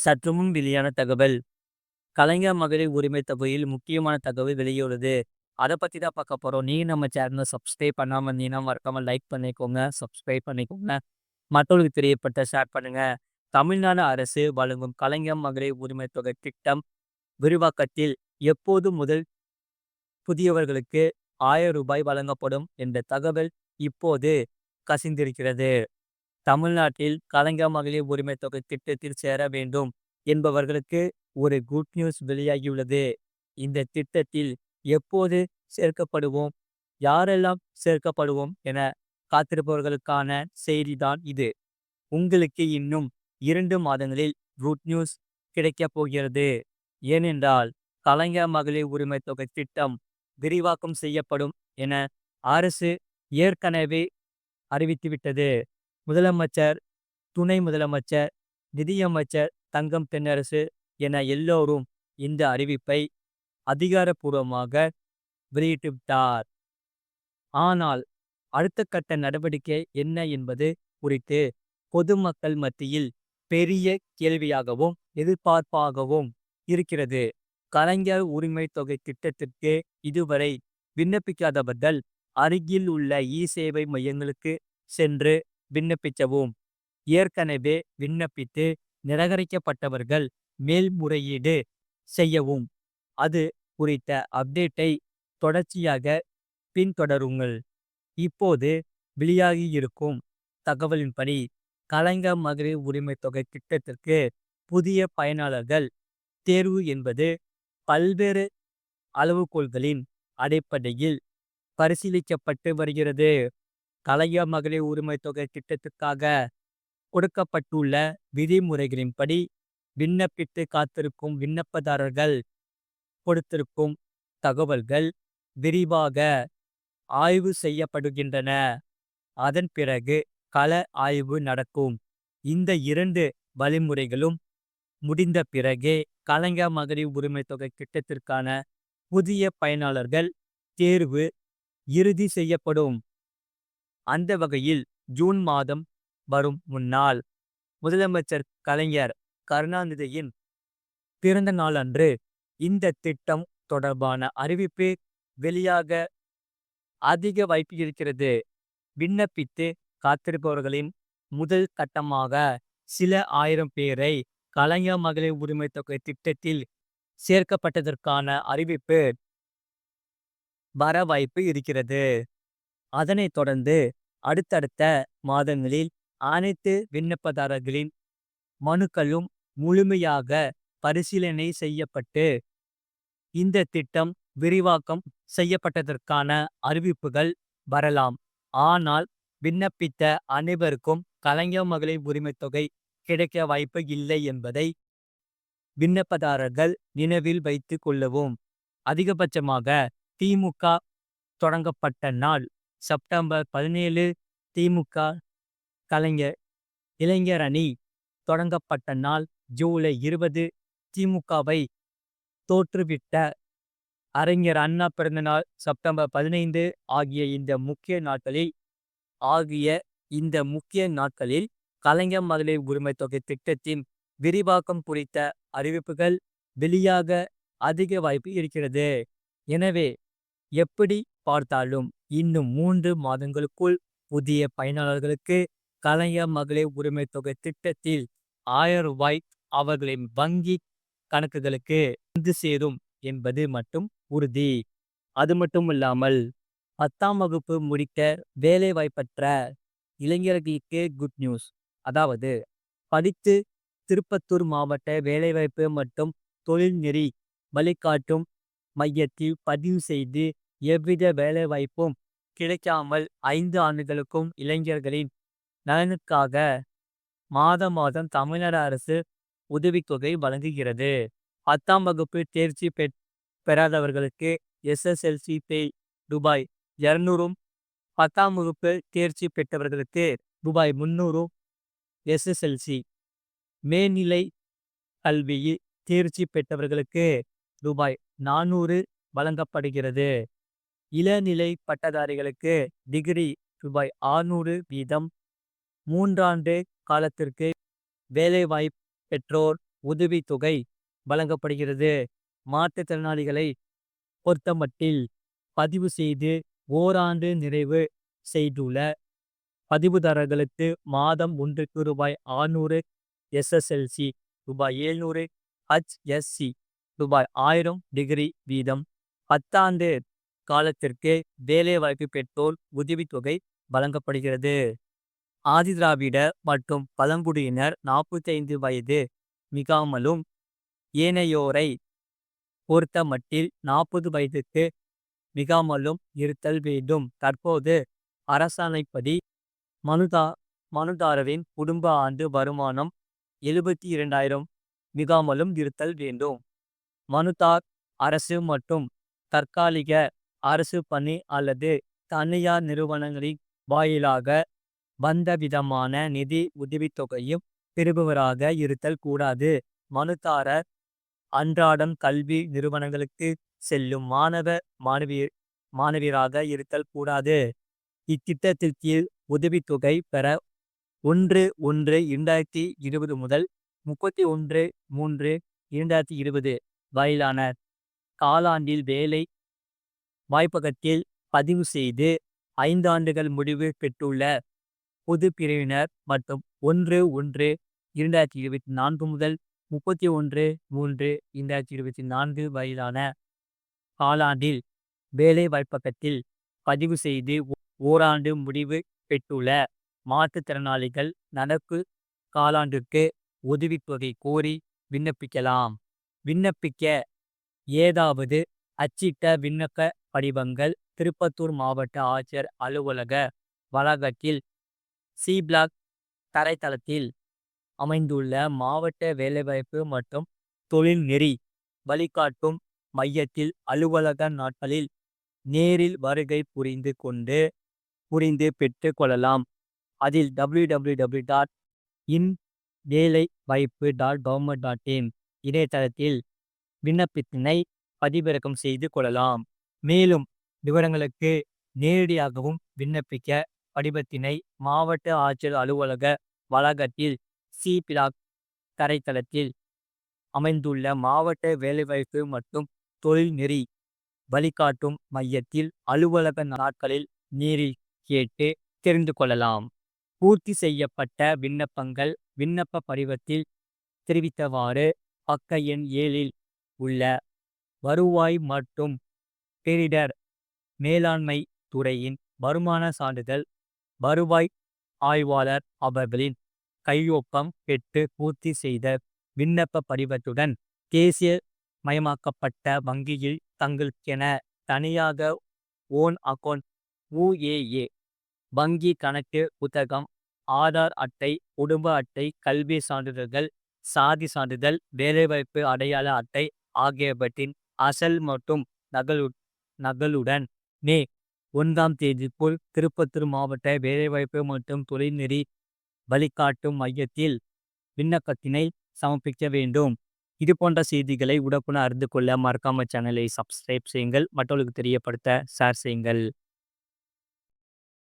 சற்றுமுன் வெளியான தகவல். கலைஞர் மகளிர் உரிமை தொகையில் முக்கியமான தகவல் வெளியுள்ளது அதை பற்றி தான் பார்க்க போகிறோம் நீ நம்ம சேனலை சப்ஸ்கிரைப் பண்ணாமல் இருந்தீங்கன்னா மறக்காம லைக் பண்ணிக்கோங்க சப்ஸ்கிரைப் பண்ணிக்கோங்க. மற்றவர்களுக்கு தெரியப்பட்ட ஷேர் பண்ணுங்க. தமிழ்நாடு அரசு வழங்கும் கலைஞர் மகளிர் உரிமை தொகை திட்டம் விரிவாக்கத்தில் எப்போது முதல் புதியவர்களுக்கு ஆயிரம் ரூபாய் வழங்கப்படும் என்ற தகவல் இப்போது கசிந்திருக்கிறது. தமிழ்நாட்டில் கலைஞர் மகளிர் உரிமை தொகை திட்டத்தில் சேர வேண்டும் என்பவர்களுக்கு ஒரு குட் நியூஸ் வெளியாகியுள்ளது. இந்த திட்டத்தில் எப்போது சேர்க்கப்படுவோம் யாரெல்லாம் சேர்க்கப்படுவோம் என காத்திருப்பவர்களுக்கான செய்திதான் இது. உங்களுக்கு இன்னும் இரண்டு மாதங்களில் குட் நியூஸ் கிடைக்கப் போகிறது. ஏனென்றால் கலைஞர் மகளிர் உரிமை தொகை திட்டம் விரிவாக்கம் செய்யப்படும் என அரசு ஏற்கனவே அறிவித்துவிட்டது. முதலமைச்சர் துணை முதலமைச்சர் நிதியமைச்சர் தங்கம் தென்னரசு என எல்லோரும் இந்த அறிவிப்பை அதிகாரப்பூர்வமாக வெளியிட்டுவிட்டார். ஆனால் அடுத்த கட்ட நடவடிக்கை என்ன என்பது குறித்து பொதுமக்கள் மத்தியில் பெரிய கேள்வியாகவும் எதிர்பார்ப்பாகவும் இருக்கிறது. கலைஞர் உரிமை தொகை திட்டத்திற்கு இதுவரை விண்ணப்பிக்காதவர்கள் அருகில் உள்ள இ சேவை மையங்களுக்கு சென்று விண்ணப்பிக்கவும் ஏற்கனவே விண்ணப்பித்து நிராகரிக்கப்பட்டவர்கள் மேல்முறையீடு செய்யவும். அது குறித்த அப்டேட்டை தொடர்ச்சியாக பின்தொடருங்கள். இப்போது வெளியாகியிருக்கும் தகவலின்படி கலைஞர் மகளிர் உரிமை தொகை திட்டத்திற்கு புதிய பயனாளர்கள் தேர்வு என்பது பல்வேறு அளவுகோள்களின் அடிப்படையில் பரிசீலிக்கப்பட்டு வருகிறது. கலைஞர் மகளிர் உரிமை தொகை திட்டத்துக்காக கொடுக்கப்பட்டுள்ள விதிமுறைகளின்படி விண்ணப்பித்து காத்திருக்கும் விண்ணப்பதாரர்கள் கொடுத்திருக்கும் தகவல்கள் விரிவாக ஆய்வு செய்யப்படுகின்றன. அதன் பிறகு கள ஆய்வு நடக்கும். இந்த இரண்டு வழிமுறைகளும் முடிந்த பிறகே கலைஞர் மகளிர் உரிமை தொகை திட்டத்திற்கான புதிய பயனாளர்கள் தேர்வு இறுதி செய்யப்படும். அந்த வகையில் ஜூன் மாதம் வரும் முன்னாள் முதலமைச்சர் கலைஞர் கருணாநிதியின் பிறந்த நாளன்று இந்த திட்டம் தொடர்பான அறிவிப்பு வெளியாக அதிக வாய்ப்பு இருக்கிறது. விண்ணப்பித்து காத்திருப்பவர்களின் முதல் கட்டமாக சில ஆயிரம் பேரை கலைஞர் மகளிர் உரிமை தொகை திட்டத்தில் சேர்க்கப்பட்டதற்கான அறிவிப்பு வர வாய்ப்பு இருக்கிறது. அதனைத் தொடர்ந்து அடுத்தடுத்த மாதங்களில் அனைத்து விண்ணப்பதாரர்களின் மனுக்களும் முழுமையாக பரிசீலனை செய்யப்பட்டு இந்த திட்டம் விரிவாக்கம் செய்யப்பட்டதற்கான அறிவிப்புகள் வரலாம். ஆனால் விண்ணப்பித்த அனைவருக்கும் கலைஞர் மகளிர் உரிமைத்தொகை தொகை கிடைக்க வாய்ப்பு இல்லை என்பதை விண்ணப்பதாரர்கள் நினைவில் வைத்து கொள்ளவும் அதிகபட்சமாக திமுக தொடங்கப்பட்ட நாள் செப்டம்பர் பதினேழு திமுக கலைஞர் இளைஞர் அணி தொடங்கப்பட்ட நாள் ஜூலை இருபது திமுகவை தோற்றுவிட்ட அறிஞர் அண்ணா பிறந்தநாள் செப்டம்பர் பதினைந்து ஆகிய இந்த முக்கிய நாட்களில் ஆகிய இந்த முக்கிய நாட்களில் கலைஞர் மகளிர் உரிமை தொகை திட்டத்தின் விரிவாக்கம் குறித்த அறிவிப்புகள் வெளியாக அதிக வாய்ப்பு இருக்கிறது. எனவே எப்படி பார்த்தாலும் இன்னும் மூன்று மாதங்களுக்குள் புதிய பயனாளர்களுக்கு கலைஞர் மகளிர் உரிமை தொகை திட்டத்தில் ஆயிரம் ரூபாய் அவர்களின் வங்கி கணக்குகளுக்கு வந்து சேரும் என்பது மட்டும் உறுதி. அது மட்டும் இல்லாமல் பத்தாம் வகுப்பு முடிக்க வேலை வாய்ப்பற்ற இளைஞர்களுக்கு குட் நியூஸ் அதாவது படித்து திருப்பத்தூர் மாவட்ட வேலைவாய்ப்பு மற்றும் தொழில்நெறி வழிகாட்டும் மையத்தில் பதிவு செய்து எவ்வித வேலைவாய்ப்பும் கிடைக்காமல் ஐந்து ஆண்டுகளுக்கும் இளைஞர்களின் நலனுக்காக மாத மாதம் தமிழ்நாடு அரசு உதவித்தொகை வழங்குகிறது. பத்தாம் வகுப்பு தேர்ச்சி பெற் பெறாதவர்களுக்கு எஸ்எஸ்எல்சி பே ரூபாய் இரநூறும் பத்தாம் வகுப்பு தேர்ச்சி பெற்றவர்களுக்கு ரூபாய் முந்நூறும் எஸ்எஸ்எல்சி மேல்நிலை கல்வியில் தேர்ச்சி பெற்றவர்களுக்கு ரூபாய் நானூறு வழங்கப்படுகிறது. இளநிலை பட்டதாரிகளுக்கு டிகிரி ரூபாய் ஆறுநூறு வீதம் மூன்றாண்டு காலத்திற்கு வேலைவாய்ப்பு பெற்றோர் உதவித்தொகை வழங்கப்படுகிறது. மாற்றுத்திறனாளிகளை பொறுத்தமட்டில் பதிவு செய்து ஓராண்டு நிறைவு செய்துள்ள பதிவுதாரர்களுக்கு மாதம் ஒன்றுக்கு ரூபாய் ஆறுநூறு எஸ்எஸ்எல்சி ரூபாய் எழுநூறு ஹச்எஸ்சி ரூபாய் ஆயிரம் டிகிரி வீதம் பத்தாண்டு காலத்திற்கு வேலைவாய்ப்பு பெற்றோர் உதவித்தொகை வழங்கப்படுகிறது. ஆதிதிராவிட மற்றும் பழங்குடியினர் நாற்பத்தைந்து வயது மிகாமலும் ஏனையோரை பொறுத்தமட்டில் நாற்பது வயதுக்கு மிகாமலும் இருத்தல் வேண்டும். தற்போது அரசாணைப்படி மனுதா மனுதாரரின் குடும்ப ஆண்டு வருமானம் எழுபத்தி இரண்டாயிரம் மிகாமலும் இருத்தல் வேண்டும். மனுதார் அரசு மற்றும் தற்காலிக அரசு பணி அல்லது தனியார் நிறுவனங்களின் வாயிலாக வந்தவிதமான நிதி உதவித்தொகையும் பெறுபவராக இருத்தல் கூடாது. மனுதாரர் அன்றாடம் கல்வி நிறுவனங்களுக்கு செல்லும் மாணவ மாணவியராக இருத்தல் கூடாது. இத்திட்டத்தின் கீழ் உதவித்தொகை பெற ஒன்று ஒன்று இரண்டாயிரத்தி இருபது முதல் முப்பத்தி ஒன்று மூன்று இரண்டாயிரத்தி இருபது வரையிலான காலாண்டில் வேலை வாய்ப்பகத்தில் பதிவு செய்து ஐந்தாண்டுகள் முடிவு பெற்றுள்ள பொதுப்பிரிவினர் மற்றும் ஒன்று ஒன்று இரண்டாயிரத்தி இருபத்தி நான்கு முதல் முப்பத்தி ஒன்று மூன்று இரண்டாயிரத்தி இருபத்தி நான்கு வரையிலான காலாண்டில் வேலை வாய்ப்பகத்தில் பதிவு செய்து ஓராண்டு முடிவு பெற்றுள்ள மாற்றுத்திறனாளிகள் நடப்பு காலாண்டிற்கு உதவித்தொகை கோரி விண்ணப்பிக்கலாம். விண்ணப்பிக்க ஏதாவது அச்சிட்ட விண்ணப்ப படிவங்கள் திருப்பத்தூர் மாவட்ட ஆட்சியர் அலுவலக வளாகத்தில் சி பிளாக் தரைத்தளத்தில் அமைந்துள்ள மாவட்ட வேலைவாய்ப்பு மற்றும் தொழில்நெறி வழிகாட்டும் மையத்தில் அலுவலக நாட்களில் நேரில் வருகை புரிந்து கொண்டு புரிந்து பெற்று கொள்ளலாம். அதில் www டாட் இன் வேலை வாய்ப்பு டாட் கவர்மெண்ட் டாட் இன் இணையதளத்தில் விண்ணப்பத்தினை பதிவிறக்கம் செய்து கொள்ளலாம். மேலும் விவரங்களுக்கு நேரடியாகவும் விண்ணப்பிக்க படிவத்தினை மாவட்ட ஆட்சியர் அலுவலக வளாகத்தில் சி. பிளாக் தரைத்தளத்தில் அமைந்துள்ள மாவட்ட வேலைவாய்ப்பு மற்றும் தொழில்நெறி வழிகாட்டும் மையத்தில் அலுவலக நாட்களில் நேரில் கேட்டு தெரிந்து கொள்ளலாம். பூர்த்தி செய்யப்பட்ட விண்ணப்பங்கள் விண்ணப்ப படிவத்தில் தெரிவித்தவாறு பக்க எண் ஏழில் உள்ள வருவாய் மற்றும் பேரிடர் மேலாண்மை துறையின் வருமான சான்றிதழ் வருவாய் ஆய்வாளர் அவர்களின் கையொப்பம் பெற்று பூர்த்தி செய்த விண்ணப்ப படிவத்துடன் தேசிய மயமாக்கப்பட்ட வங்கியில் தங்களுக்கென தனியாக ஓன் அக்கௌண்ட் உஏஏ வங்கி கணக்கு புத்தகம் ஆதார் அட்டை குடும்ப அட்டை கல்வி சான்றிதழ்கள் சாதி சான்றிதழ் வேலைவாய்ப்பு அடையாள அட்டை ஆகியவற்றின் அசல் மற்றும் நகலுடன் மே ஒன்றாம் தேதிக்குள் திருப்பத்தூர் மாவட்ட வேலைவாய்ப்பு மற்றும் தொழில்நெறி வழிகாட்டும் மையத்தில் விண்ணப்பத்தினை சமர்ப்பிக்க வேண்டும். இது போன்ற செய்திகளை உடனுக்குடன் அறிந்து கொள்ள மறக்காம சேனலை சப்ஸ்கிரைப் செய்யுங்கள். மற்றவர்களுக்கு தெரியப்படுத்த ஷேர் செய்யுங்கள்.